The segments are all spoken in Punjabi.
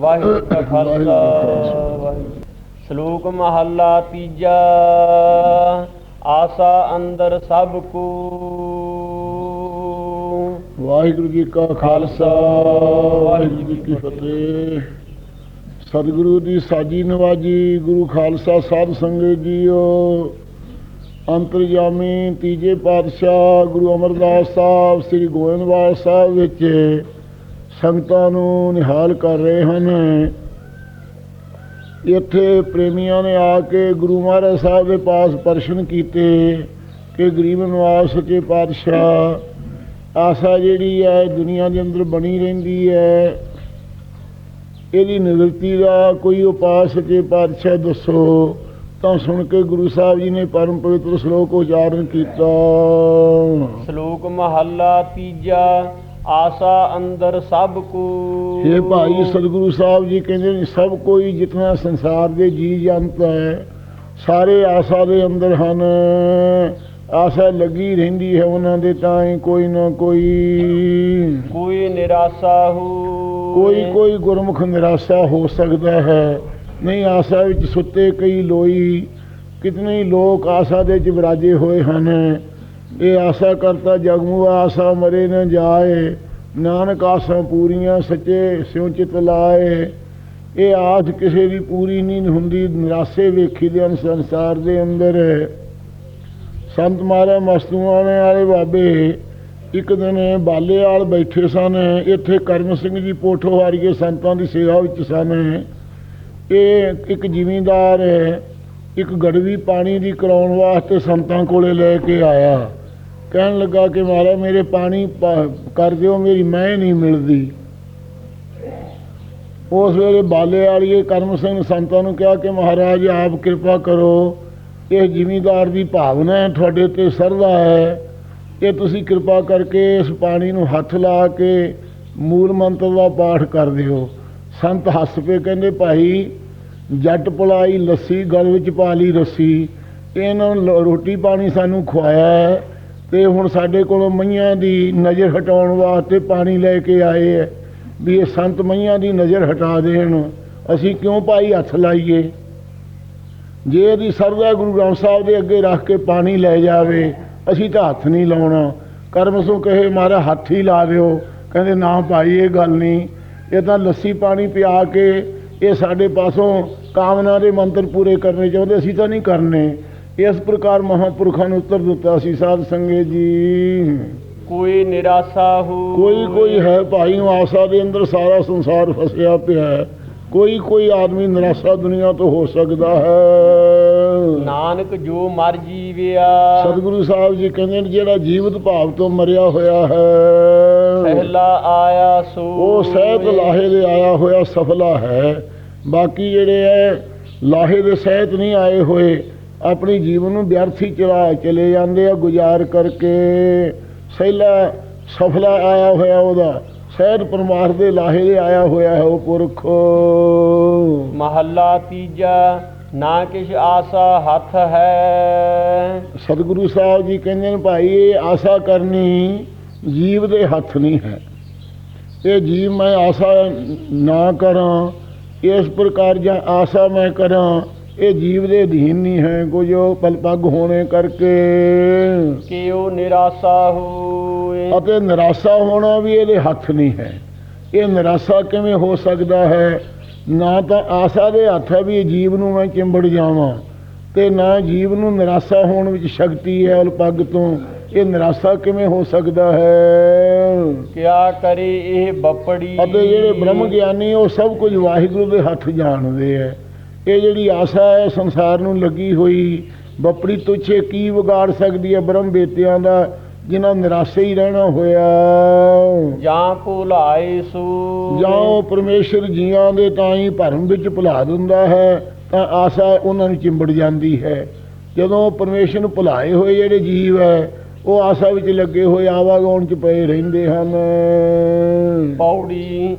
ਵਾਹਿਗੁਰੂ ਜੀ ਕਾ ਖਾਲਸਾ ਵਾਹਿਗੁਰੂ ਸ਼ਲੋਕ ਮਹੱਲਾ ਤੀਜਾ ਆਸਾ ਅੰਦਰ ਸਭ ਕੋ। ਵਾਹਿਗੁਰੂ ਜੀ ਕਾ ਖਾਲਸਾ ਵਾਹਿਗੁਰੂ ਜੀ ਕੀ ਫਤਿਹ। ਸਤਿਗੁਰੂ ਦੀ ਸਾਜੀ ਨਵਾਜੀ ਗੁਰੂ ਖਾਲਸਾ ਸਾਧ ਸੰਗਤ ਜੀਓ। ਅੰਤਰਜਾਮੀ ਤੀਜੇ ਪਾਤਸ਼ਾਹ ਗੁਰੂ ਅਮਰਦਾਸ ਸਾਹਿਬ ਸ੍ਰੀ ਗੋਇੰਦਵਾਲ ਸਾਹਿਬ ਵਿੱਚ ਸੰਗਤਾਂ ਨੂੰ ਨਿਹਾਲ ਕਰ ਰਹੇ ਹਨ। ਇੱਥੇ ਪ੍ਰੇਮੀਆਂ ਨੇ ਆ ਕੇ ਗੁਰੂ ਮਹਾਰਾਜ ਸਾਹਿਬ ਦੇ ਪਾਸ ਪ੍ਰਸ਼ਨ ਕੀਤੇ ਕਿ ਗਰੀਬ ਨਵਾਜ਼ ਸੱਚੇ ਪਾਤਸ਼ਾਹ, ਆਸਾ ਜਿਹੜੀ ਹੈ, ਦੁਨੀਆ ਦੇ ਅੰਦਰ ਬਣੀ ਰਹਿੰਦੀ ਹੈ। ਇਹਦੀ ਨਿਵਰਤੀ ਦਾ ਕੋਈ ਉਪਾਅ ਸੱਚੇ ਪਾਤਸ਼ਾਹ ਦੱਸੋ, ਤਾਂ ਸੁਣ ਕੇ ਗੁਰੂ ਸਾਹਿਬ ਜੀ ਨੇ ਪਰਮ ਪਵਿੱਤਰ ਸ਼ਲੋਕ ਉਚਾਰਨ ਕੀਤਾ। ਸ਼ਲੋਕ ਮਹੱਲਾ ਤੀਜਾ। ਆਸਾ ਅੰਦਰ ਸਭ ਕੋ। ਇਹ ਭਾਈ ਸਤਿਗੁਰੂ ਸਾਹਿਬ ਜੀ ਕਹਿੰਦੇ ਨੇ ਸਭ ਕੋਈ ਜਿਤਨਾ ਸੰਸਾਰ ਦੇ ਜੀ ਜੰਤ ਹੈ ਸਾਰੇ ਆਸਾ ਦੇ ਅੰਦਰ ਹਨ। ਆਸਾ ਲੱਗੀ ਰਹਿੰਦੀ ਹੈ ਉਹਨਾਂ ਦੇ ਤਾਂ ਹੀ ਕੋਈ ਨਾ ਕੋਈ। ਕੋਈ ਨਿਰਾਸ਼ਾ ਹੋ। ਕੋਈ ਕੋਈ ਗੁਰਮੁਖ ਨਿਰਾਸ਼ਾ ਹੋ ਸਕਦਾ ਹੈ। ਨਹੀਂ ਆਸਾ ਵਿੱਚ ਸੁੱਤੇ ਕਈ ਲੋਈ ਕਿਤਨੇ ਲੋਕ ਆਸਾ ਦੇ ਚ ਵਿਰਾਜੇ ਹੋਏ ਹਨ। ਇਹ ਆਸਾ ਕਰਤਾ ਜਗਮੂ, ਆਸਾ ਮਰੇ ਨ ਜਾਏ। ਨਾਨਕ ਆਸਾਂ ਪੂਰੀਆਂ ਸੱਚੇ ਸਿਉ ਚਿਤ ਲਾਏ। ਇਹ ਆਸ ਕਿਸੇ ਦੀ ਪੂਰੀ ਨਹੀਂ ਹੁੰਦੀ, ਨਿਰਾਸ਼ੇ ਵੇਖੀ ਦੇ ਸੰਸਾਰ ਦੇ ਅੰਦਰ। ਸੰਤ ਮਾਰਾ ਮਸਤੂਆਂ ਵਾਲੇ ਬਾਬੇ, ਇੱਕ ਦਿਨ ਬਾਲੇ ਵਾਲ ਬੈਠੇ ਸਨ। ਇੱਥੇ ਕਰਮ ਸਿੰਘ ਜੀ ਪੋਠੋ ਵਾਰੀਏ ਸੰਤਾਂ ਦੀ ਸੇਵਾ ਵਿੱਚ ਸਨ। ਇਹ ਇੱਕ ਜ਼ਿਮੀਂਦਾਰ, ਇੱਕ ਗੜਵੀ ਪਾਣੀ ਦੀ ਕਰਾਉਣ ਵਾਸਤੇ ਸੰਤਾਂ ਕੋਲੇ ਲੈ ਕੇ ਆਇਆ। ਕਹਿਣ ਲੱਗਾ ਕਿ ਮਹਾਰਾਜ, ਮੇਰੇ ਪਾਣੀ ਕਰ ਦਿਓ, ਮੇਰੀ ਮੈਂ ਨਹੀਂ ਮਿਲਦੀ। ਉਸ ਵੇਲੇ ਬਾਲੇ ਵਾਲੀਏ ਕਰਮ ਸਿੰਘ ਸੰਤਾਂ ਨੂੰ ਕਿਹਾ ਕਿ ਮਹਾਰਾਜ, ਆਪ ਕਿਰਪਾ ਕਰੋ। ਇਹ ਜ਼ਿਮੀਦਾਰ ਦੀ ਭਾਵਨਾ ਹੈ, ਤੁਹਾਡੇ ਤੇ ਸਰਦਾ ਹੈ। ਕਿ ਤੁਸੀਂ ਕਿਰਪਾ ਕਰਕੇ ਇਸ ਪਾਣੀ ਨੂੰ ਹੱਥ ਲਾ ਕੇ ਮੂਲ ਮੰਤਰ ਦਾ ਪਾਠ ਕਰ ਦਿਓ। ਸੰਤ ਹੱਸ ਪਏ, ਕਹਿੰਦੇ, ਭਾਈ, ਜੱਟ ਪਲਾਈ ਲੱਸੀ, ਗਲ ਵਿੱਚ ਪਾ ਲਈ ਰੱਸੀ। ਇਹਨਾਂ ਨੂੰ ਰੋਟੀ ਪਾਣੀ ਸਾਨੂੰ ਖਵਾਇਆ ਹੈ। ਤੇ ਹੁਣ ਸਾਡੇ ਕੋਲੋਂ ਮਈਆਂ ਦੀ ਨਜ਼ਰ ਹਟਾਉਣ ਵਾਸਤੇ ਪਾਣੀ ਲੈ ਕੇ ਆਏ ਹੈ ਵੀ ਇਹ ਸੰਤ ਮਈਆਂ ਦੀ ਨਜ਼ਰ ਹਟਾ ਦੇਣ, ਅਸੀਂ ਕਿਉਂ ਭਾਈ ਹੱਥ ਲਾਈਏ? ਜੇ ਇਹਦੀ ਸਰਦਾ ਗੁਰੂ ਗ੍ਰੰਥ ਸਾਹਿਬ ਦੇ ਅੱਗੇ ਰੱਖ ਕੇ ਪਾਣੀ ਲੈ ਜਾਵੇ, ਅਸੀਂ ਤਾਂ ਹੱਥ ਨਹੀਂ ਲਾਉਣਾ। ਕਰਮਸੋਂ ਕਹੇ ਮਾਰਾ ਹੱਥ ਹੀ ਲਾ ਦਿਓ। ਕਹਿੰਦੇ ਨਾ ਭਾਈ, ਇਹ ਗੱਲ ਨਹੀਂ। ਇਹ ਤਾਂ ਲੱਸੀ ਪਾਣੀ ਪਿਆ ਕੇ ਇਹ ਸਾਡੇ ਪਾਸੋਂ ਕਾਮਨਾ ਦੇ ਮੰਤਰ ਪੂਰੇ ਕਰਨੇ ਚਾਹੁੰਦੇ, ਅਸੀਂ ਤਾਂ ਨਹੀਂ ਕਰਨੇ। ਇਸ ਪ੍ਰਕਾਰ ਮਹਾਪੁਰਖਾਂ ਨੇ ਉੱਤਰ ਦਿੱਤਾ ਸੀ ਸਾਧ ਸੰਗਤ ਜੀ। ਕੋਈ ਨਿਰਾਸ਼ਾ ਹੋ ਕੋਈ ਕੋਈ ਹੈ ਭਾਈ ਆਸਾ ਦੇ ਅੰਦਰ ਸਾਰਾ ਸੰਸਾਰ ਫਸਿਆ ਪਿਆ ਹੈ। ਕੋਈ ਕੋਈ ਆਦਮੀ ਨਿਰਾਸ਼ਾ ਦੁਨੀਆ ਤੋਂ ਹੋ ਸਕਦਾ ਹੈ। ਨਾਨਕ ਜੋ ਮਰ ਜੀਵਿਆ। ਸਤਿਗੁਰੂ ਸਾਹਿਬ ਜੀ ਕਹਿੰਦੇ ਨੇ ਜਿਹੜਾ ਜੀਵਤ ਭਾਵ ਤੋਂ ਮਰਿਆ ਹੋਇਆ ਹੈ ਪਹਿਲਾ ਆਇਆ ਸੋ ਉਹ ਸਹਿਤ ਲਾਹੇ ਦੇ ਆਇਆ ਹੋਇਆ ਸਫਲਾ ਹੈ। ਬਾਕੀ ਜਿਹੜੇ ਹੈ ਲਾਹੇ ਦੇ ਸਹਿਤ ਨਹੀਂ ਆਏ ਹੋਏ ਆਪਣੀ ਜੀਵਨ ਨੂੰ ਵਿਅਰਥੀ ਚਲਾ ਚਲੇ ਜਾਂਦੇ ਆ ਗੁਜ਼ਾਰ ਕਰਕੇ। ਸਹਿਲਾ ਸਫਲਾ ਆਇਆ ਹੋਇਆ ਉਹਦਾ। ਸਹਿਤ ਪਰਮਾਰ ਦੇ ਲਾਹੇ ਦੇ ਆਇਆ ਹੋਇਆ ਹੈ ਉਹ ਪੁਰਖ। ਮਹੱਲਾ ਤੀਜਾ ਨਾ ਕਿਛ ਆਸਾ ਹੱਥ ਹੈ। ਸਤਿਗੁਰੂ ਸਾਹਿਬ ਜੀ ਕਹਿੰਦੇ ਨੇ ਭਾਈ ਇਹ ਆਸਾ ਕਰਨੀ ਜੀਵ ਦੇ ਹੱਥ ਨਹੀਂ ਹੈ। ਇਹ ਜੀਵ ਮੈਂ ਆਸਾ ਨਾ ਕਰਾਂ ਇਸ ਪ੍ਰਕਾਰ ਜਾਂ ਆਸਾ ਮੈਂ ਕਰਾਂ ਇਹ ਜੀਵ ਦੇ ਅਧੀਨ ਨਹੀਂ ਹੈ ਕੁਝ ਪਲਪੱਗ ਹੋਣੇ ਕਰਕੇ। ਕਿ ਉਹ ਨਿਰਾਸ਼ਾ ਹੋਏ? ਅਤੇ ਨਿਰਾਸ਼ਾ ਹੋਣਾ ਵੀ ਇਹਦੇ ਹੱਥ ਨਹੀਂ ਹੈ। ਇਹ ਨਿਰਾਸ਼ਾ ਕਿਵੇਂ ਹੋ ਸਕਦਾ ਹੈ? ਨਾ ਤਾਂ ਆਸਾ ਦੇ ਹੱਥ ਹੈ ਵੀ ਇਹ ਜੀਵ ਨੂੰ ਮੈਂ ਚਿੰਬੜ ਜਾਵਾਂ ਤੇ ਨਾ ਜੀਵ ਨੂੰ ਨਿਰਾਸ਼ਾ ਹੋਣ ਵਿੱਚ ਸ਼ਕਤੀ ਹੈ ਉਲਪੱਗ ਤੋਂ। ਇਹ ਨਿਰਾਸ਼ਾ ਕਿਵੇਂ ਹੋ ਸਕਦਾ ਹੈ? ਕਿਆ ਕਰੇ ਇਹ ਬੱਪੜੀ? ਅਤੇ ਜਿਹੜੇ ਬ੍ਰਹਮ ਗਿਆਨੀ ਉਹ ਸਭ ਕੁਝ ਵਾਹਿਗੁਰੂ ਦੇ ਹੱਥ ਜਾਣਦੇ ਹੈ। ਇਹ ਜਿਹੜੀ ਆਸਾ ਹੈ ਸੰਸਾਰ ਨੂੰ ਲੱਗੀ ਹੋਈ ਬੱਪੜੀ ਤੁਛੇ ਕੀ ਵਿਗਾੜ ਸਕਦੀ ਹੈ ਬ੍ਰਹਮ ਬੇਤਿਆਂ ਦਾ ਜਿਨ੍ਹਾਂ ਨਿਰਾਸ਼ੇ ਹੀ ਰਹਿਣਾ ਹੋਇਆ। ਜਾਂ ਭੁਲਾਏ ਸੋ। ਜਾਂ ਉਹ ਪਰਮੇਸ਼ਰ ਜੀਆਂ ਦੇ ਤਾਂ ਹੀ ਭਰਮ ਵਿੱਚ ਭੁਲਾ ਦਿੰਦਾ ਹੈ ਤਾਂ ਆਸਾ ਉਹਨਾਂ ਨੂੰ ਚਿੰਬੜ ਜਾਂਦੀ ਹੈ। ਜਦੋਂ ਪਰਮੇਸ਼ਰ ਨੂੰ ਭੁਲਾਏ ਹੋਏ ਜਿਹੜੇ ਜੀਵ ਹੈ ਉਹ ਆਸਾ ਵਿੱਚ ਲੱਗੇ ਹੋਏ ਆਵਾਗਾਉਣ ਚ ਪਏ ਰਹਿੰਦੇ ਹਨ। ਪੌੜੀ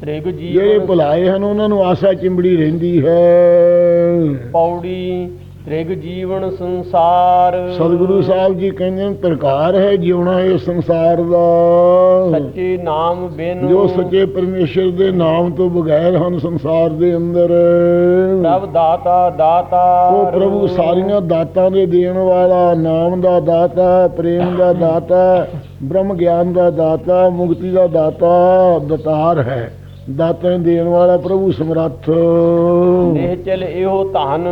ਤ੍ਰਿਗ ਜੀ ਜਿਹੜੇ ਭੁਲਾਏ ਹਨ ਉਹਨਾਂ ਨੂੰ ਆਸਾ ਚਿੰਬੜੀ ਰਹਿੰਦੀ ਹੈ। ਪੌੜੀ ਤ੍ਰਿਗ ਜੀਵਨ ਸੰਸਾਰ। ਸਤਿਗੁਰੂ ਸਾਹਿਬ ਜੀ ਕਹਿੰਦੇ ਨੇ ਪ੍ਰਕਾਰ ਹੈ ਜਿਉਣਾ ਇਸ ਸੰਸਾਰ ਦਾ। ਸੱਚੇ ਨਾਮ ਬਿਨ ਜੋ ਸੱਚੇ ਪਰਮੇਸ਼ਰ ਦੇ ਨਾਮ ਤੋਂ ਬਗੈਰ ਹਨ ਸੰਸਾਰ ਦੇ ਅੰਦਰ। ਪ੍ਰਭ ਦਾਤਾ ਦਾਤਾ। ਉਹ ਪ੍ਰਭੂ ਸਾਰੀਆਂ ਦਾਤਾਂ ਦੇ ਦੇਣ ਵਾਲਾ ਨਾਮ ਦਾ ਦਾਤਾ ਪ੍ਰੇਮ ਦਾ ਦਾਤਾ ਬ੍ਰਹਮ ਗਿਆਨ ਦਾ ਦਾਤਾ ਮੁਕਤੀ ਦਾ ਦਾਤਾ ਦਤਾਰ ਹੈ। ਦਾਤਾਂ ਦੇਣ ਵਾਲਾ ਪ੍ਰਭੂ ਸਮਰੱਥ। ਨਿਹਚਲ ਇਹੋ ਧਨ।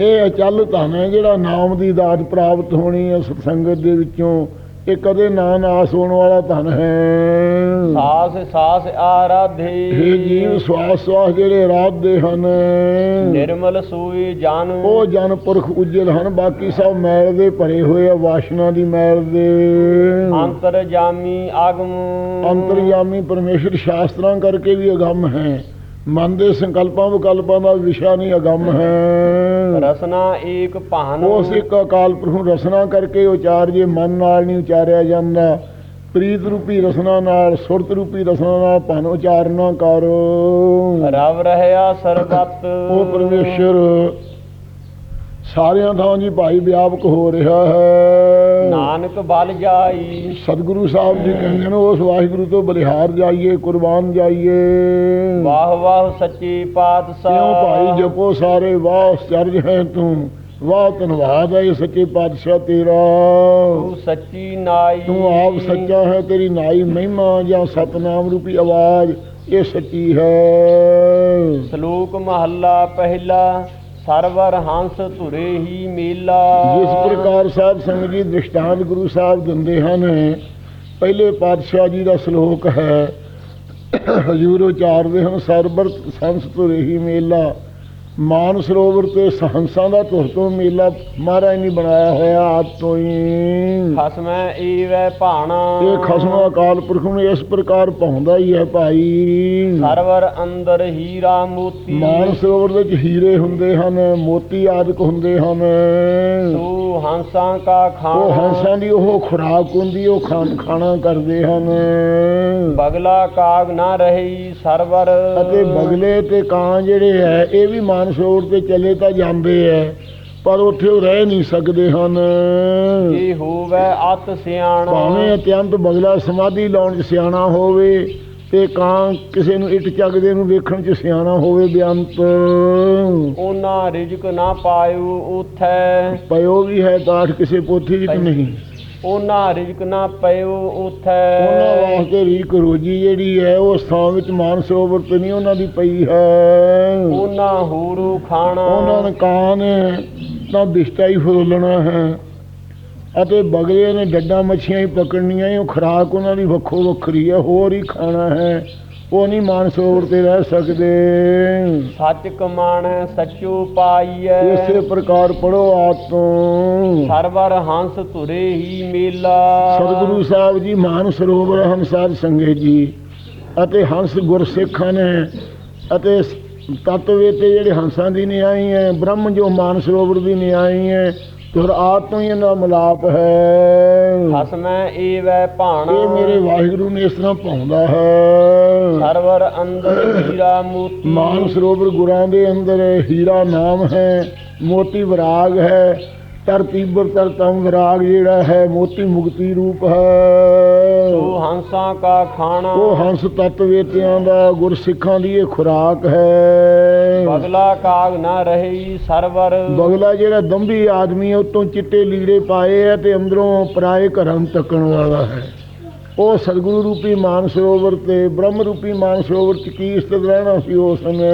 ਇਹ ਅਚਲ ਧਨ ਹੈ ਜਿਹੜਾ ਨਾਮ ਦੀ ਦਾਤ ਪ੍ਰਾਪਤ ਹੋਣੀ ਹੈ ਸਤਸੰਗਤ ਦੇ ਵਿੱਚੋਂ। ਇਹ ਕਦੇ ਨਾ ਨਾਸ ਹੋਣ ਵਾਲਾ ਧਨ ਹੈ। ਸਾਸ ਸਾਸ ਆਰਾਧੇ। ਇਹ ਜੀਵ ਸਵਾਸ ਸਵਾਸ ਜਿਹੜੇ ਰਾਤ ਦੇ ਹਨ। ਨਿਰਮਲ ਸੂਈ ਜਨ। ਉਹ ਜਨ ਪੁਰਖ ਉਜਲ ਹਨ ਬਾਕੀ ਸਭ ਮੈਲ ਦੇ ਭਰੇ ਹੋਏ ਆ ਵਾਸ਼ਨਾ ਦੀ ਮੈਲ ਦੇ। ਅੰਤਰ ਜਾਮੀ ਆਗਮ। ਅੰਤਰਯਾਮੀ ਪਰਮੇਸ਼ਰ ਸ਼ਾਸਤਰਾਂ ਕਰਕੇ ਵੀ ਅਗੰਮ ਹੈ। ਮਨ ਦੇ ਸੰਕਲਪਾਂ ਵਿਕਲਪਾਂ ਦਾ ਵਿਸ਼ਾ ਨਹੀਂ ਅਗੰਮ ਹੈ। ਰਸਨਾ ਏਕ ਭਾਨ। ਉਸ ਇੱਕ ਅਕਾਲ ਪੁਰਖ ਨੂੰ ਰਸਨਾ ਕਰਕੇ ਉਚਾਰ ਜੇ ਮਨ ਨਾਲ ਨਹੀਂ ਉਚਾਰਿਆ ਜਾਂਦਾ। ਪ੍ਰੀਤ ਰੂਪੀ ਰਸਨਾ ਨਾਲ ਸੁਰਤ ਰੂਪੀ ਰਸਨਾ ਨਾਲ ਭਨ ਉਚਾਰਨਾ ਕਰ। ਰਵ ਰਹਿਆ ਸਰਬਤ। ਉਹ ਪਰਮੇਸ਼ਰ ਸਾਰਿਆਂ ਥਾਂ ਜੀ ਭਾਈ ਵਿਆਪਕ ਹੋ ਰਿਹਾ ਹੈ। ਨਾਨਕ ਬਲ ਜਾਈ। ਸਤਿਗੁਰੂ ਸਾਹਿਬ ਜੀ ਕਹਿੰਦੇ ਨੇ ਉਸ ਵਾਹਿਗੁਰੂ ਤੋਂ ਬਲਿਹਾਰ ਜਾਈਏ ਕੁਰਬਾਨ ਜਾਈਏ। ਵਾਹ ਵਾਹ ਸੱਚੇ ਪਾਤਸ਼ਾਹ। ਕਿਉਂ ਭਾਈ ਜਪੋ ਸਾਰੇ ਵਾਹ ਚਰਜ ਹੈ ਤੂੰ। ਵਾਹ ਧੰਨਵਾਦ ਹੈ ਸੱਚੇ ਪਾਤਸ਼ਾਹ ਤੇਰਾ। ਤੂੰ ਸੱਚੀ ਨਾਈ। ਤੂੰ ਆਪ ਸੱਚਾ ਹੈ ਤੇਰੀ ਨਾਈ ਮਹਿਮਾ ਜਾਂ ਸਤਨਾਮ ਰੂਪੀ ਆਵਾਜ਼ ਇਹ ਸੱਚੀ ਹੈ। ਸ਼ਲੋਕ ਮਹੱਲਾ ਪਹਿਲਾ। ਸਰਵਰ ਹੰਸ ਧੁਰੇ ਹੀ ਮੇਲਾ। ਜਿਸ ਪ੍ਰਕਾਰ ਸਾਹਿਬ ਸੰਗਤ ਜੀ ਦ੍ਰਿਸ਼ਟਾਂਤ ਗੁਰੂ ਸਾਹਿਬ ਦਿੰਦੇ ਹਨ, ਪਹਿਲੇ ਪਾਤਸ਼ਾਹ ਜੀ ਦਾ ਸ਼ਲੋਕ ਹੈ, ਹਜੂਰ ਉਚਾਰਦੇ ਹਨ, ਸਰਬਰ ਸੰਸ ਧੁਰੇ ਹੀ ਮੇਲਾ। ਮਾਨ ਸਰੋਵਰ ਤੇ ਸਹੰਸਾਂ ਦਾ ਧੁਰ ਤੋਂ ਮੇਲਾ ਮਹਾਰਾਜ ਨੇ ਬਣਾਇਆ ਹੋਇਆ ਆਪ ਤੋਂ ਹੀ। ਖਸਮੈ ਏਵੈ ਭਾਣਾ। ਇਹ ਖਸਮ ਅਕਾਲ ਪੁਰਖ ਨੂੰ ਇਸ ਪ੍ਰਕਾਰ ਪਾਉਂਦਾ ਹੀ ਹੈ ਭਾਈ। ਸਰਵਰ ਅੰਦਰ ਹੀਰਾ ਮੋਤੀ। ਮਾਨ ਸਰੋਵਰ ਵਿੱਚ ਹੀਰੇ ਹੁੰਦੇ ਹਨ ਮੋਤੀ ਆਦਿਕ ਹੁੰਦੇ ਹਨ। ਤੂੰ ਹੰਸਾਂ ਕਾ ਖਾਣਾ। ਉਹ ਹੰਸਾਂ ਦੀ ਉਹ ਖੁਰਾਕ ਹੁੰਦੀ ਉਹ ਖਾਣ ਖਾਣਾ ਕਰਦੇ ਹਨ। ਬਗਲਾ ਕਾਗ ਨਾ ਰਹੀ ਸਰਵਰ। ਅਤੇ ਬਗਲੇ ਤੇ ਕਾਂ ਜਿਹੜੇ ਹੈ ਇਹ ਵੀ ਮਾਨ ਸਰੋਵਰ ਤੇ ਚੱਲੇ ਤਾਂ ਜਾਂਦੇ ਹੈ ਪਰ ਉੱਥੇ ਉਹ ਰਹਿ ਨਹੀਂ ਸਕਦੇ ਹਨ। ਇਹ ਹੋਵੇ ਅਤ ਸਿਆਣਾ? ਭਾਵੇਂ ਅਤਿਅੰਤ ਬਗਲਾ ਸਮਾਧੀ ਲਾਉਣ 'ਚ ਸਿਆਣਾ ਹੋਵੇ ਤੇ ਕਾਂ ਕਿਸੇ ਨੂੰ ਇੱਟ ਚੱਕਦੇ ਨੂੰ ਵੇਖਣ 'ਚ ਸਿਆਣਾ ਹੋਵੇ ਬੇਅੰਤ। ਉਹਨਾਂ ਰਿਜਕ ਨਾ ਪਾਇਓ ਉਥੈ। ਪਇਓ ਵੀ ਹੈ ਕਾਠ ਕਿਸੇ ਪੋਥੀ 'ਚ ਨਹੀਂ। ਉਹਨਾਂ ਰਿਜਕ ਨਾ ਪਇਓ ਉਥੈ। ਉਹਨਾਂ ਵਾਸਤੇ ਰੀਕ ਰੋਜੀ ਜਿਹੜੀ ਹੈ ਉਹ ਥਾਂ ਵਿੱਚ ਮਾਨ ਸਰੋਵਰ ਤੇ ਨਹੀਂ ਉਹਨਾਂ ਦੀ ਪਈ ਹੈ। ਉਹਨਾਂ ਹੂਰੂ ਖਾਣਾ। ਉਹਨਾਂ ਨੇ ਕਾਂ ਨੇ ਤਾਂ ਬਿਸ਼ਟਾ ਹੀ ਫਰੋਲਣਾ ਹੈ। ਅਤੇ ਬਗਲੇ ਨੇ ਡੱਡਾ ਮੱਛੀਆਂ ਹੀ ਪਕੜਨੀਆਂ ਉਹ ਖੁਰਾਕ ਉਹਨਾਂ ਦੀ ਵੱਖੋ ਵੱਖਰੀ ਹੈ ਹੋਰ ਹੀ ਖਾਣਾ ਹੈ। ਉਹ ਨਹੀਂ ਮਾਨ ਸਰੋਵਰ ਤੇ ਰਹਿ ਸਕਦੇ। ਸੱਚ ਕਮਾਣ ਸੱਚੋ ਪਾਈਐ। ਇਸੇ ਪ੍ਰਕਾਰ ਪੜੋ ਆਪ ਤੋਂ। ਸਰਵਰ ਹੰਸ ਧੁਰੇ ਹੀ ਮੇਲਾ। ਸਤਿਗੁਰੂ ਸਾਹਿਬ ਜੀ ਮਾਨ ਸਰੋਵਰ ਹਨ ਸਾਧ ਸੰਗਤ ਜੀ ਅਤੇ ਹੰਸ ਗੁਰਸਿੱਖ ਹਨ ਅਤੇ ਤਤਵੇ ਤੇ ਜਿਹੜੇ ਹੰਸਾਂ ਦੀ ਨਿਆਈ ਹੈ ਬ੍ਰਹਮ ਜੋ ਮਾਨ ਸਰੋਵਰ ਦੀ ਨਿਆਈ ਹੈ ਤੁਰ ਆਪ ਤੋਂ ਹੀ ਇਹਨਾਂ ਦਾ ਮਿਲਾਪ ਹੈ ਖਸਮੈ ਏਵੈ ਭਾਣਾ। ਇਹ ਮੇਰੇ ਵਾਹਿਗੁਰੂ ਨੇ ਇਸ ਤਰ੍ਹਾਂ ਪਾਉਂਦਾ ਹੈ। ਸਰਵਰ ਅੰਦਰ ਹੀਰਾ ਮੋਤੀ। ਮਾਨ ਸਰੋਵਰ ਗੁਰਾਂ ਦੇ ਅੰਦਰ ਹੀਰਾ ਨਾਮ ਹੈ ਮੋਤੀ ਵਿਰਾਗ ਹੈ। ਤਰ ਤੀਬਰ ਤਰ ਤਮ ਵਿਰਾਗ ਜਿਹੜਾ ਹੈ ਮੋਤੀ ਮੁਕਤੀ ਰੂਪ ਹੈ। ਤੂੰ ਹੰਸਾਂ ਕਾ ਖਾਣਾ। ਉਹ ਹੰਸ ਤੱਤ ਵੇਤਿਆਂ ਦਾ ਗੁਰਸਿੱਖਾਂ ਦੀ ਇਹ ਖੁਰਾਕ ਹੈ। ਬਗਲਾ ਕਾਗ ਨਾ ਰਹੀ ਸਰਵਰ। ਬਗਲਾ ਜਿਹੜਾ ਦੰਭੀ ਆਦਮੀ ਉਤੋਂ ਚਿੱਟੇ ਲੀੜੇ ਪਾਏ ਆ ਤੇ ਅੰਦਰੋਂ ਪਰਾਏ ਘਰਾਂ ਤੱਕਣ ਵਾਲਾ ਹੈ। ਉਹ ਸਤਿਗੁਰੂ ਰੂਪੀ ਮਾਨ ਸਰੋਵਰ ਤੇ ਬ੍ਰਹਮ ਰੂਪੀ ਮਾਨ ਸਰੋਵਰ ਚ ਕੀ ਇਸਤਤ ਰਹਿਣਾ ਸੀ ਉਸ ਨੇ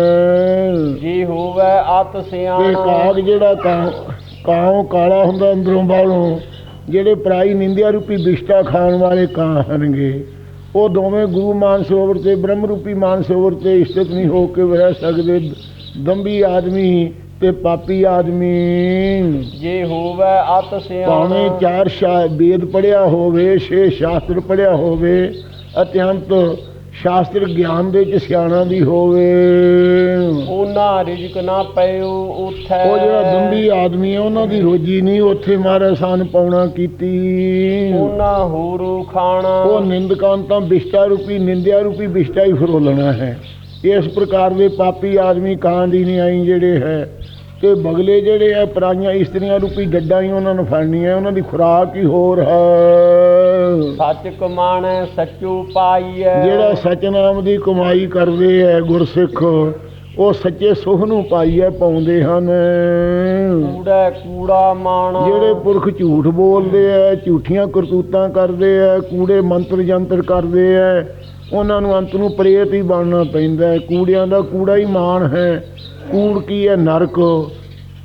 ਜੀ ਹੋਵੇ ਅਤ ਸਿਆਣਾ। ਕਾਗ ਜਿਹੜਾ ਕਾਂ ਕਾਂ ਕਾਲਾ ਹੁੰਦਾ ਅੰਦਰੋਂ ਬਾਹਰੋਂ ਜਿਹੜੇ ਪਰਾਈ ਨਿੰਦਿਆ ਰੂਪੀ ਬਿਸ਼ਟਾ ਖਾਣ ਵਾਲੇ ਕਾਂ ਹਨਗੇ। ਉਹ ਦੋਵੇਂ ਗੁਰੂ ਮਾਨ ਸਰੋਵਰ ਤੇ ਬ੍ਰਹਮ ਰੂਪੀ ਮਾਨ ਸਰੋਵਰ ਤੇ ਇਸਤਤ ਨਹੀਂ ਹੋ ਕੇ ਰਹਿ ਸਕਦੇ। ਦੰਭੀ ਆਦਮੀ ਤੇ ਪਾਪੀ ਆਦਮੀ। ਜੇ ਹੋਵੇ ਅਤ ਭਾਵੇਂ ਸਿਆਣਾ ਚਾਰ ਸ਼ਾ ਵੇਦ ਪੜਿਆ ਹੋਵੇ ਛੇ ਸ਼ਾਸਤਰ ਪੜਿਆ ਹੋਵੇ ਅਤਿਅੰਤ ਸ਼ਾਸਤਰ ਗਿਆਨ ਦੇ ਚ ਸਿਆਣਾ ਦੀ ਹੋਵੇ। ਉਹਨਾਂ ਰਿਜਕ ਨਾ ਪਇਓ ਉਥੈ। ਉਹ ਜਿਹੜਾ ਦੰਭੀ ਆਦਮੀ ਹੈ ਉਹਨਾਂ ਦੀ ਰੋਜੀ ਨਹੀਂ ਉੱਥੇ ਮਹਾਰਾਜ ਸਾਨ ਪਾਉਣਾ ਕੀਤੀ। ਉਹਨਾਂ ਹੂਰੂ ਖਾਣਾ। ਉਹ ਨਿੰਦਕਾਂ ਤਾਂ ਬਿਸ਼ਟਾ ਰੂਪੀ ਨਿੰਦਿਆ ਰੂਪੀ ਬਿਸ਼ਟਾ ਹੀ ਫਰੋਲਣਾ ਹੈ। ਇਸ ਪ੍ਰਕਾਰ ਦੇ ਪਾਪੀ ਆਦਮੀ ਕਾਂ ਦੀ ਨਹੀਂ ਆਈ ਜਿਹੜੇ ਹੈ ਤੇ ਬਗਲੇ ਜਿਹੜੇ ਆ ਪਰਾਈਆਂ ਇਸਤਰੀਆਂ ਰੂਪੀ ਡੱਡਾਂ ਹੀ ਉਹਨਾਂ ਨੂੰ ਫੜਨੀਆਂ ਉਹਨਾਂ ਦੀ ਖੁਰਾਕ ਹੀ ਹੋਰ ਹੈ। ਸੱਚ ਕਮਾਣੈ ਸੱਚੂ ਪਾਈਐ। ਜਿਹੜਾ ਸਤਨਾਮ ਦੀ ਕਮਾਈ ਕਰਦੇ ਐ ਗੁਰਸਿੱਖ ਉਹ ਸੱਚੇ ਸੁਖ ਨੂੰ ਪਾਈਐ ਪਾਉਂਦੇ ਹਨ। ਕੂੜਾ ਕੂੜਾ ਮਾਣਾ। ਜਿਹੜੇ ਪੁਰਖ ਝੂਠ ਬੋਲਦੇ ਐ ਝੂਠੀਆਂ ਕਰਤੂਤਾਂ ਕਰਦੇ ਐ ਕੂੜੇ ਮੰਤਰ ਜੰਤਰ ਕਰਦੇ ਐ ਉਹਨਾਂ ਨੂੰ ਅੰਤ ਨੂੰ ਪ੍ਰੇਤ ਹੀ ਬਣਨਾ ਪੈਂਦਾ ਹੈ। ਕੂੜਿਆਂ ਦਾ ਕੂੜਾ ਹੀ ਮਾਨ ਹੈ। ਕੂੜ ਕੀ ਹੈ? ਨਰਕ।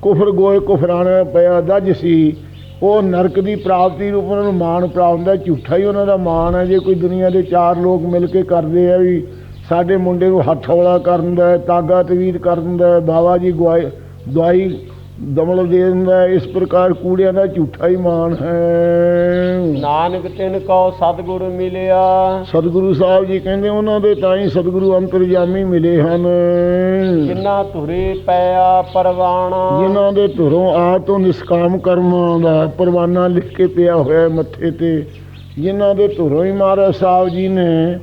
ਕੁਫਰ ਗੋਏ ਕੁਫਰਾਣਾ ਪਿਆ ਦੱਜ ਸੀ। ਉਹ ਨਰਕ ਦੀ ਪ੍ਰਾਪਤੀ ਰੂਪ ਉਹਨਾਂ ਨੂੰ ਮਾਨ ਪ੍ਰਾਪਤ ਝੂਠਾ ਹੀ ਉਹਨਾਂ ਦਾ ਮਾਨ ਹੈ। ਜੇ ਕੋਈ ਦੁਨੀਆ ਦੇ ਚਾਰ ਲੋਕ ਮਿਲ ਕੇ ਕਰਦੇ ਆ ਵੀ ਸਾਡੇ ਮੁੰਡੇ ਨੂੰ ਹੱਥ ਹੌਲਾ ਕਰਨ ਦਾ ਤਾਗਾ ਤਵੀਰ ਕਰਨ ਦਾ ਹੈ, ਬਾਬਾ ਜੀ ਗਵਾਈ ਦਵਾਈ ਦਮਲ ਦੇ ਦਿੰਦਾ ਹੈ। ਇਸ ਪ੍ਰਕਾਰ ਕੂੜਿਆਂ ਦਾ ਝੂਠਾ ਹੀ ਮਾਨ ਹੈ। ਨਾਨਕ ਤਿਨ ਕੋ ਸਤਿਗੁਰ ਮਿਲਿਆ। ਸਤਿਗੁਰੂ ਸਾਹਿਬ ਜੀ ਕਹਿੰਦੇ ਉਹਨਾਂ ਦੇ ਤਾਂ ਹੀ ਸਤਿਗੁਰੂ ਅੰਤਰਜਾਮੀ ਮਿਲੇ ਹਨ। ਜਿਨ੍ਹਾਂ ਧੁਰੇ ਪਿਆ ਪਰਵਾਣਾ। ਜਿਨ੍ਹਾਂ ਦੇ ਧੁਰੋਂ ਆ ਤੋਂ ਨਿਸਕਾਮ ਕਰਮਾਂ ਦਾ ਪਰਵਾਨਾ ਲਿਖ ਕੇ ਪਿਆ ਹੋਇਆ ਮੱਥੇ ਤੇ ਜਿਨ੍ਹਾਂ ਦੇ ਧੁਰੋਂ ਹੀ ਮਹਾਰਾਜ ਸਾਹਿਬ ਜੀ ਨੇ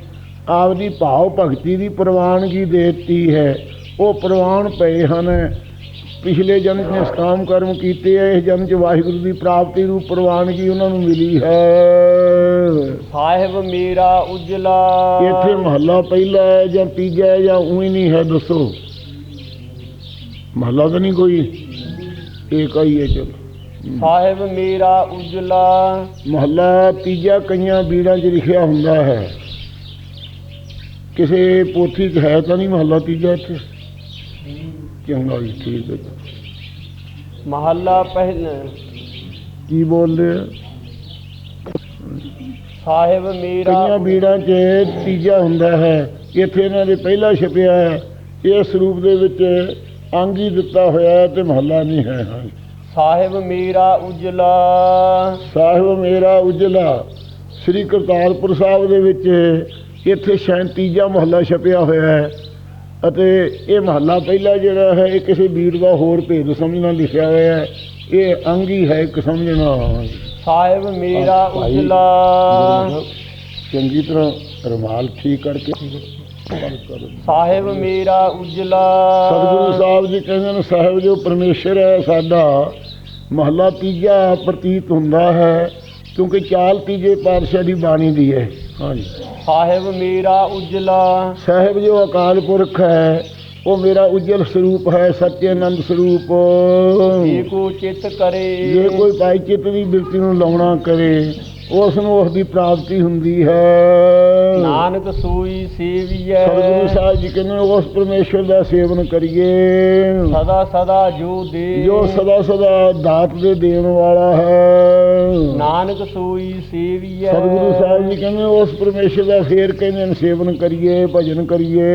ਆਪਦੀ ਭਾਵ ਭਗਤੀ ਦੀ ਪ੍ਰਵਾਨਗੀ ਦੇ ਦਿੱਤੀ ਹੈ। ਉਹ ਪ੍ਰਵਾਨ ਪਏ ਹਨ। ਪਿਛਲੇ ਜਨਮ 'ਚ ਨਿਸਕਾਮ ਕਰਮ ਕੀਤੇ ਹੈ ਇਸ ਜਨਮ 'ਚ ਵਾਹਿਗੁਰੂ ਦੀ ਪ੍ਰਾਪਤੀ ਰੂਪ ਪ੍ਰਵਾਨਗੀ ਉਹਨਾਂ ਨੂੰ ਮਿਲੀ ਹੈ। ਸਾਹਿਬ ਮੇਰਾ ਉਜਲਾ। ਇੱਥੇ ਮਹੱਲਾ ਪਹਿਲਾ ਹੈ ਜਾਂ ਤੀਜਾ ਹੈ ਜਾਂ ਉਹੀ ਨਹੀਂ ਹੈ ਦੱਸੋ। ਮਹੱਲਾ ਤਾਂ ਨਹੀਂ ਕੋਈ? ਇੱਕ ਹੀ ਹੈ ਚਲੋ। ਸਾਹਿਬ ਮੇਰਾ ਉਜਲਾ। ਮਹੱਲਾ ਤੀਜਾ ਕਈਆਂ ਬੀੜਾਂ 'ਚ ਲਿਖਿਆ ਹੁੰਦਾ ਹੈ। ਕਿਸੇ ਪੋਥੀ 'ਚ ਹੈ ਤਾਂ ਨਹੀਂ ਮਹੱਲਾ ਤੀਜਾ ਇੱਥੇ? ਚੰਗਾ ਜੀ ਠੀਕ। ਮਹੱਲਾ ਪਹਿਲਾ ਕੀ ਬੋਲਦੇ ਆ? ਸਾਹਿਬ ਮੇਰਾ ਕਈਆਂ ਬੀੜਾਂ 'ਚ ਤੀਜਾ ਹੁੰਦਾ ਹੈ। ਇੱਥੇ ਇਹਨਾਂ ਦੇ ਪਹਿਲਾ ਛਪਿਆ ਹੈ ਇਸ ਰੂਪ ਦੇ ਵਿੱਚ ਅੰਗ ਹੀ ਦਿੱਤਾ ਹੋਇਆ ਹੈ ਤੇ ਮਹੱਲਾ ਨਹੀਂ ਹੈ ਹਾਂ। ਸਾਹਿਬ ਮੇਰਾ ਉਜਲਾ। ਸਾਹਿਬ ਮੇਰਾ ਉਜਲਾ। ਸ੍ਰੀ ਕਰਤਾਰਪੁਰ ਸਾਹਿਬ ਦੇ ਵਿੱਚ ਇੱਥੇ ਸ਼ਾਇਦ ਤੀਜਾ ਮਹੱਲਾ ਛਪਿਆ ਹੋਇਆ ਹੈ। ਅਤੇ ਇਹ ਮਹੱਲਾ ਪਹਿਲਾ ਜਿਹੜਾ ਹੈ ਇਹ ਕਿਸੇ ਵੀਰ ਦਾ ਹੋਰ ਭੇਦ ਸਮਝਣਾ ਲਿਖਿਆ ਹੋਇਆ ਹੈ। ਇਹ ਅੰਗ ਹੀ ਹੈ ਇੱਕ ਸਮਝਣਾ ਸਾਹਿਬ ਮੇਰਾ ਉਜਲਾ। ਚੰਗੀ ਤਰ੍ਹਾਂ ਰੁਮਾਲ ਠੀਕ ਕਰਕੇ। ਸਾਹਿਬ ਮੇਰਾ ਉਜਲਾ। ਸਤਿਗੁਰੂ ਸਾਹਿਬ ਜੀ ਕਹਿੰਦੇ ਨੇ ਸਾਹਿਬ ਜੋ ਪਰਮੇਸ਼ਰ ਹੈ ਸਾਡਾ ਮਹੱਲਾ ਤੀਜਾ ਪ੍ਰਤੀਤ ਹੁੰਦਾ ਹੈ ਕਿਉਂਕਿ ਚਾਲ ਤੀਜੇ ਪਾਤਸ਼ਾਹ ਦੀ ਬਾਣੀ ਦੀ ਹੈ। ਹਾਂਜੀ। ਸਾਹਿਬ ਮੇਰਾ ਉਜਲਾ। ਸਾਹਿਬ ਜੋ ਅਕਾਲ ਪੁਰਖ ਹੈ। ਉਹ ਮੇਰਾ ਉਜਲ ਸਰੂਪ ਹੈ ਸੱਚੇ ਆਨੰਦ ਸਰੂਪ। ਜੇ ਕੋ ਚਿਤ ਕਰੇ। ਜੇ ਕੋਈ ਭਾਈ ਚਿੱਤ ਦੀ ਬਿਰਤੀ ਨੂੰ ਲਾਉਣਾ ਕਰੇ ਉਸ ਨੂੰ ਉਸ ਦੀ ਪ੍ਰਾਪਤੀ ਹੁੰਦੀ ਹੈ। ਨਾਨਕ ਸੂਈ ਸੇਵੀਐ। ਸਤਿਗੁਰੂ ਸਾਹਿਬ ਜੀ ਕਹਿੰਦੇ ਉਸ ਪਰਮੇਸ਼ਰ ਦਾ ਸੇਵਨ ਕਰੀਏ। ਸਦਾ ਸਦਾ ਜੋ ਦੇ। ਜੋ ਸਦਾ ਸਦਾ ਦਾਤ ਦੇ ਦੇਣ ਵਾਲਾ ਹੈ। ਨਾਨਕ ਸੂਈ ਸੇਵੀਐ। ਸਤਿਗੁਰੂ ਸਾਹਿਬ ਜੀ ਕਹਿੰਦੇ ਉਸ ਪਰਮੇਸ਼ਰ ਦਾ ਫੇਰ ਕਹਿੰਦੇ ਨੇ ਸੇਵਨ ਕਰੀਏ ਭਜਨ ਕਰੀਏ।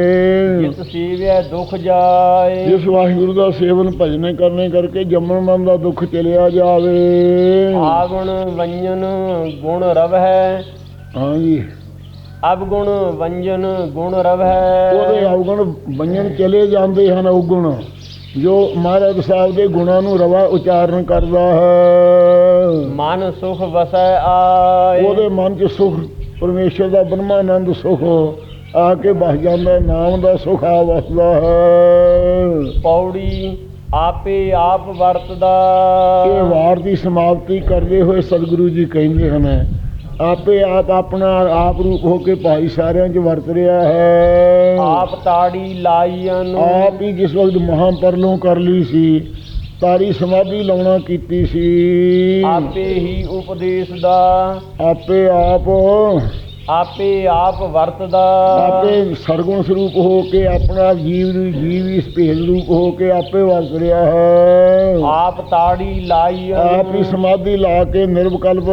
ਜਿਸ ਸੇਵਿਆ ਦੁਖ ਜਾਏ। ਜਿਸ ਵਾਹਿਗੁਰੂ ਦਾ ਸੇਵਨ ਭਜਨੇ ਕਰਨੇ ਕਰਕੇ ਜੰਮਣ ਮਨ ਦਾ ਦੁੱਖ ਚਲਿਆ ਜਾਵੇ। ਆਗੁਣ ਵੰਜਨ ਗੁਣ ਰਵਹਿ। ਹਾਂਜੀ ਅਵਗੁਣ ਵੰਜਨ ਗੁਣ ਰਵਹਿ। ਉਹਦੇ ਔਗਣ ਬੰਨਣ ਚਲੇ ਜਾਂਦੇ ਹਨ ਔਗਣ। ਜੋ ਮਹਾਰਾਜ ਸਾਹਿਬ ਦੇ ਗੁਣਾਂ ਨੂੰ ਰਵਾ ਉਚਾਰਨ ਕਰਦਾ ਹੈ। ਮਨ ਸੁਖ ਵਸੈ ਆਏ। ਉਹਦੇ ਮਨ 'ਚ ਸੁਖ ਪਰਮੇਸ਼ਰ ਦਾ ਬ੍ਰਹਮਾਨੰਦ ਸੁਖ ਆ ਕੇ ਬਸ ਜਾਂਦਾ ਨਾਮ ਦਾ ਸੁਖ ਆ ਵਸਦਾ ਹੈ। ਪੌੜੀ ਆਪੇ ਆਪ ਵਰਤਦਾ। ਇਹ ਵਾਰ ਦੀ ਸਮਾਪਤੀ ਕਰਦੇ ਹੋਏ ਸਤਿਗੁਰੂ ਜੀ ਕਹਿੰਦੇ ਹਨ ਆਪੇ ਆਪ ਆਪਣਾ ਆਪ ਰੂਪ ਹੋ ਕੇ ਭਾਈ ਸਾਰਿਆਂ 'ਚ ਵਰਤ ਰਿਹਾ ਹੈ। ਆਪ ਤਾੜੀ ਲਾਈਨ ਆਪ ਹੀ ਜਿਸ ਵਕਤ ਮਹਾਪਰਲੋਂ ਕਰ ਲਈ ਸੀ ਤਾਰੀ ਸਮਾਧੀ ਲਾਉਣਾ ਕੀਤੀ ਸੀ। ਆਪੇ ਹੀ ਉਪਦੇਸ਼ ਦਾ। ਆਪੇ ਆਪ ਆਪੇ ਆਪ ਵਰਤਦਾ। ਆਪੇ ਸਰਗੁਣ ਸਰੂਪ ਹੋ ਕੇ ਆਪਣਾ ਜੀਵ ਨੂੰ ਜੀਵ ਇਸ ਭੇਦ ਰੂਪ ਹੋ ਕੇ ਆਪੇ ਵਰਤ ਰਿਹਾ ਹੈ। ਆਪ ਤਾੜੀ ਲਾਈਨ ਆਪ ਹੀ ਸਮਾਧੀ ਲਾ ਕੇ ਨਿਰਵਕਲਪ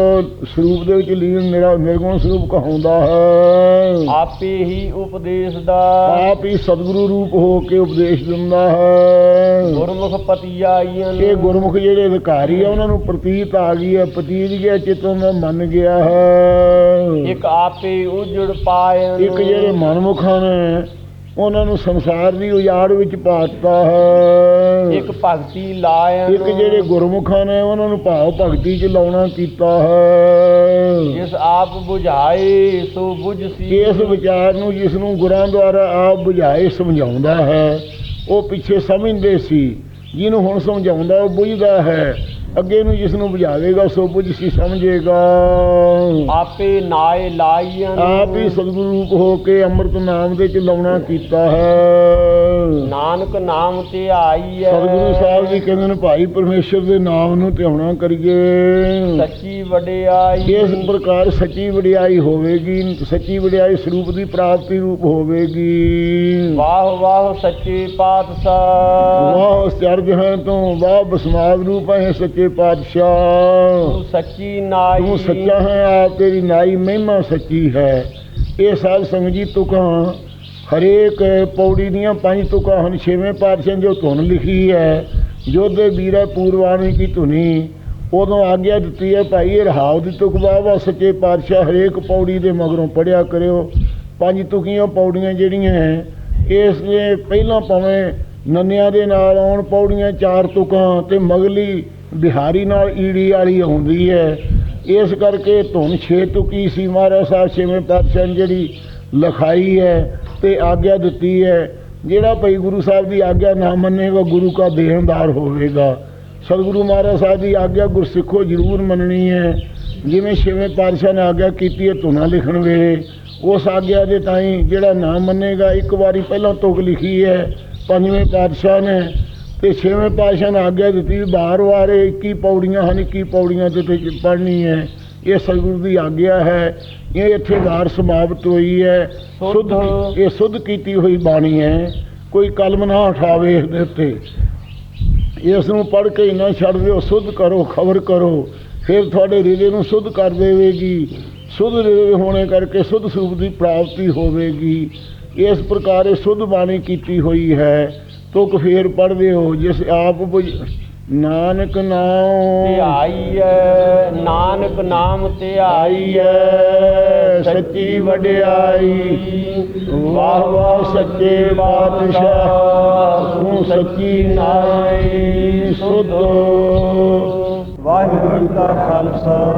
ਸਰੂਪ ਦੇ ਵਿੱਚ ਲੀਨ ਨਿਰਾ- ਨਿਰਗੁਣ ਸਰੂਪ ਕਹਾਉਂਦਾ ਹੈ। ਆਪੇ ਹੀ ਉਪਦੇਸ਼ ਦਾ ਆਪ ਹੀ ਸਤਿਗੁਰੂ ਰੂਪ ਹੋ ਕੇ ਉਪਦੇਸ਼ ਦਿੰਦਾ ਹੈ। ਗੁਰਮੁਖ ਪਤੀਆਈਨ ਇਹ ਗੁਰਮੁਖ ਜਿਹੜੇ ਅਧਿਕਾਰੀ ਆ ਉਹਨਾਂ ਨੂੰ ਪ੍ਰਤੀਤ ਆ ਗਈ ਹੈ ਪ੍ਰਤੀਤ ਗਿਆ ਚਿਤੋਂ ਦਾ ਮੰਨ ਗਿਆ ਹੈ। ਇੱਕ ਆਪੇ ਉਜੜ ਪਾਇਨ ਇੱਕ ਜਿਹੜੇ ਮਨਮੁਖਾਂ ਨੇ ਉਹਨਾਂ ਨੂੰ ਸੰਸਾਰ ਦੀ ਉਜਾੜ ਵਿੱਚ ਪਾਤਾ ਹੈ। ਇੱਕ ਭਗਤੀ ਲਾਇਨ ਇੱਕ ਜਿਹੜੇ ਗੁਰਮੁਖਾਂ ਨੇ ਉਹਨਾਂ ਨੂੰ ਭਾਵ ਭਗਤੀ ਚ ਲਾਉਣਾ ਕੀਤਾ ਹੈ। ਜਿਸ ਆਪ 부ਝਾਏ ਸੋ 부ਝਸੀ ਇਸ ਵਿਚਾਰ ਨੂੰ ਜਿਸ ਨੂੰ ਗੁਰਾਂ ਦੁਆਰਾ ਆਪ ਬੁਝਾਏ ਸਮਝਾਉਂਦਾ ਹੈ ਉਹ ਪਿੱਛੇ ਸਮਝਦੇ ਸੀ। ਜਿਹਨੂੰ ਹੁਣ ਸਮਝਾਉਂਦਾ ਉਹ ਬੁੱਝਦਾ ਹੈ। ਅੱਗੇ ਨੂੰ ਜਿਸ ਨੂੰ ਬੁਝਾਵੇਗਾ ਸੋ ਬੁੱਝ ਸੀ ਸਮਝੇਗਾ। ਆਪੇ ਨਾਏ ਲਾਈਆਂ ਆਪ ਹੀ ਸਤਿਗੁਰੂ ਰੂਪ ਹੋ ਕੇ ਅੰਮ੍ਰਿਤ ਨਾਮ ਦੇ ਚ ਲਾਉਣਾ ਕੀਤਾ ਹੈ। ਨਾਨਕ ਨਾਮ ਤੇ ਆਈ ਹੈ। ਸਤਿਗੁਰੂ ਸਾਹਿਬ ਜੀ ਕਹਿੰਦੇ ਨੇ ਭਾਈ ਪਰਮੇਸ਼ਰ ਦੇ ਨਾਮ ਨੂੰ ਧਿਆਉਣਾ ਕਰੀਏ। ਸੱਚੀ ਵਡਿਆਈ। ਇਸ ਪ੍ਰਕਾਰ ਸੱਚੀ ਵਡਿਆਈ ਹੋਵੇਗੀ ਸੱਚੀ ਵਡਿਆਈ ਸਰੂਪ ਦੀ ਪ੍ਰਾਪਤੀ ਰੂਪ ਹੋਵੇਗੀ। ਵਾਹ ਵਾਹ ਸੱਚੇ ਪਾਤਸ਼ਾਹ। ਵਾਹ ਚਰਜ ਹੈ ਤੂੰ ਵਾਹ ਬਸਮਾਦ ਰੂਪ ਹੈ ਸੱਚੇ ਪਾਤਸ਼ਾਹ। ਤੂੰ ਸੱਚੀ ਨਾਈ। ਤੂੰ ਸੱਚਾ ਹੈ ਆਪ ਤੇਰੀ ਨਾਈ ਮਹਿਮਾ ਸੱਚੀ ਹੈ। ਇਹ ਸਾਧ ਸੰਗਤ ਜੀ ਤੁਕਾਂ ਹਰੇਕ ਪੌੜੀ ਦੀਆਂ ਪੰਜ ਤੁਕਾਂ ਹਨ ਛੇਵੇਂ ਪਾਤਸ਼ਾਹ ਜੋ ਧੁਨ ਲਿਖੀ ਹੈ ਜੋਧੇ ਵੀਰਾ ਪੂਰਵਾਣੀ ਕੀ ਧੁਨੀ ਉਦੋਂ ਆਗਿਆ ਦਿੱਤੀ ਹੈ ਭਾਈ ਇਹ ਰਹਾਉ ਦੀ ਤੁਕ ਵਾਵਾ ਸੱਚੇ ਪਾਤਸ਼ਾਹ ਹਰੇਕ ਪੌੜੀ ਦੇ ਮਗਰੋਂ ਪੜਿਆ ਕਰਿਓ। ਪੰਜ ਤੁਕੀਆਂ ਪੌੜੀਆਂ ਜਿਹੜੀਆਂ ਹੈ ਇਸ ਦੇ ਪਹਿਲਾਂ ਭਾਵੇਂ ਨੰਨਿਆਂ ਦੇ ਨਾਲ ਆਉਣ ਪੌੜੀਆਂ ਚਾਰ ਤੁਕਾਂ ਤੇ ਮਗਲੀ ਬਿਹਾਰੀ ਨਾਲ ਈੜੀ ਵਾਲੀ ਆਉਂਦੀ ਹੈ। ਇਸ ਕਰਕੇ ਧੁਨ ਛੇ ਤੁਕੀ ਸੀ ਮਹਾਰਾਜ ਸਾਹਿਬ, ਛੇਵੇਂ ਪਾਤਸ਼ਾਹ ਨੇ ਜਿਹੜੀ ਲਿਖਾਈ ਹੈ ਤੇ ਆਗਿਆ ਦਿੱਤੀ ਹੈ। ਜਿਹੜਾ ਭਾਈ ਗੁਰੂ ਸਾਹਿਬ ਦੀ ਆਗਿਆ ਨਾ ਮੰਨੇਗਾ, ਗੁਰੂ ਦਾ ਦੇਣਦਾਰ ਹੋਵੇਗਾ। ਸਤਿਗੁਰੂ ਮਹਾਰਾਜ ਸਾਹਿਬ ਦੀ ਆਗਿਆ ਗੁਰਸਿੱਖੋ ਜ਼ਰੂਰ ਮੰਨਣੀ ਹੈ। ਜਿਵੇਂ ਛੇਵੇਂ ਪਾਤਸ਼ਾਹ ਨੇ ਆਗਿਆ ਕੀਤੀ ਹੈ ਧੁਨਾ ਲਿਖਣ ਵੇਲੇ, ਉਸ ਆਗਿਆ ਦੇ ਤਾਈਂ ਜਿਹੜਾ ਨਾ ਮੰਨੇਗਾ, ਇੱਕ ਵਾਰੀ ਪਹਿਲਾਂ ਤੁਕ ਲਿਖੀ ਹੈ, ਪੰਜਵੇਂ ਪਾਤਸ਼ਾਹ ਨੇ। ਤੇ ਛੇਵੇਂ ਪਾਤਸ਼ਾਹ ਨੇ ਆਗਿਆ ਦਿੱਤੀ ਵੀ ਬਾਰ ਵਾਰ 21 ਪੌੜੀਆਂ ਹਨ 21 ਪੌੜੀਆਂ ਤੇ ਤੇ ਪੜ੍ਹਨੀ ਹੈ। ਇਹ ਸਤਿਗੁਰੂ ਦੀ ਆਗਿਆ ਹੈ। ਇਹ ਇੱਥੇ ਵਾਰ ਸਮਾਪਤ ਹੋਈ ਹੈ। ਸੁੱਧ। ਇਹ ਸੁੱਧ ਕੀਤੀ ਹੋਈ ਬਾਣੀ ਹੈ। ਕੋਈ ਕਲਮ ਨਾ ਉਠਾਵੇ ਇਸ ਦੇ ਉੱਤੇ। ਇਸ ਨੂੰ ਪੜ੍ਹ ਕੇ ਹੀ ਨਾ ਛੱਡ ਦਿਓ ਸੁੱਧ ਕਰੋ ਖਬਰ ਕਰੋ। ਫਿਰ ਤੁਹਾਡੇ ਹਿਰਦੇ ਨੂੰ ਸੁੱਧ ਕਰ ਦੇਵੇਗੀ। ਸੁੱਧ ਹਿਰਦੇ ਹੋਣੇ ਕਰਕੇ ਸੁੱਧ ਸਰੂਪ ਦੀ ਪ੍ਰਾਪਤੀ ਹੋਵੇਗੀ। ਇਸ ਪ੍ਰਕਾਰ ਇਹ ਸੁੱਧ ਬਾਣੀ ਕੀਤੀ ਹੋਈ ਹੈ। ਤੁਕ ਫੇਰ ਪੜ੍ਹਦੇ ਹੋ ਜਿਸ ਆਪ ਬੁਝ- ਨਾਨਕ ਨਾਮ। ਆਈ ਹੈ ਨਾਨਕ ਨਾਮ ਤੇ ਆਈ ਹੈ ਹੈ ਸੱਚੀ ਵਡਿਆਈ। ਵਾਹ ਵਾਹ ਸੱਚੇ ਪਾਤਸ਼ਾਹ ਤੂੰ ਸੱਚੀ ਨਾਈ ਸੁਧ। ਵਾਹਿਗੁਰੂ ਜੀ ਕਾ ਖਾਲਸਾ